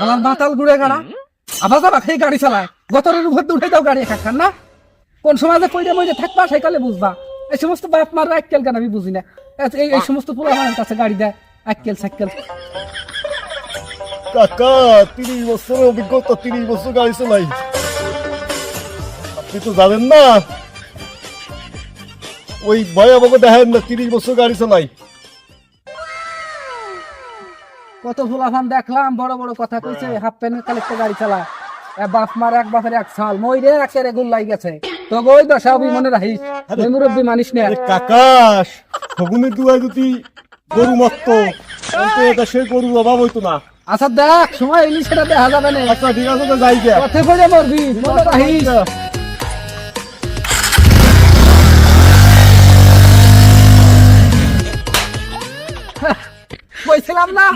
আমার মাতাল ঘুরে গাড়া আবার যাবা সেই গাড়ি চালায়। গতরের উপর উঠে দাও গাড়ি খান না? কোন পয়দা মইদে থাকবা সেকালে বুঝবা। এই সমস্ত বাপ মার আক্কেল কেন আমি বুঝি না। এই- এই সমস্ত পোলা আমার কাছে গাড়ি দেয় আক্কেল সাক্কেল। কাকা তিরিশ বছরের অভিজ্ঞতা তিরিশ বছর গাড়ি চালাই। আপনি তো জানেন না ওই ভয় আমাকে দেখেন না তিরিশ বছর গাড়ি চালাই। কত ফুলাফান দেখলাম বড় বড় কথা কইছে হাফ প্যান্টের কালেক্টে গাড়ি চালা। বাপ মার এক বাপের এক সাল মই রে একের এগুল লাই গেছে। তো ওই দশা মনে রাখিস মুরব্বী মানিস না। কাকাশ ফগুনের দুয়ায় যদি গরু মরতো তাহলে তো এটা সে গরু অভাব হইতো না। আচ্ছা দেখ সময় এলি সেটা দেখা যাবে না। আচ্ছা ঠিক আছে তো যাই পথে পড়ে মরবি মনে রাখিস। কইছিলাম না।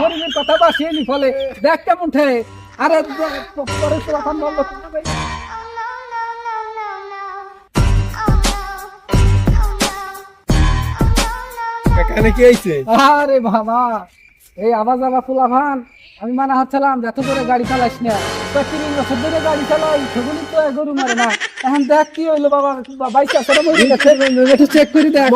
গরিবের কথা বাসিয়ে নি ফলে। দেখ কেমন ঠে আরে পরে তো এখন কাকা কি আইছে আরে বাবা এই আবার যাবা ফুলাভান আমি মানা হাতছিলাম এত করে গাড়ি চালাইস না। তিন বছর ধরে গাড়ি চালাই সেগুলি তো গরু মারে না। এখন দেখ কি হইল বাবা বাইক আছে চেক করে দেখ।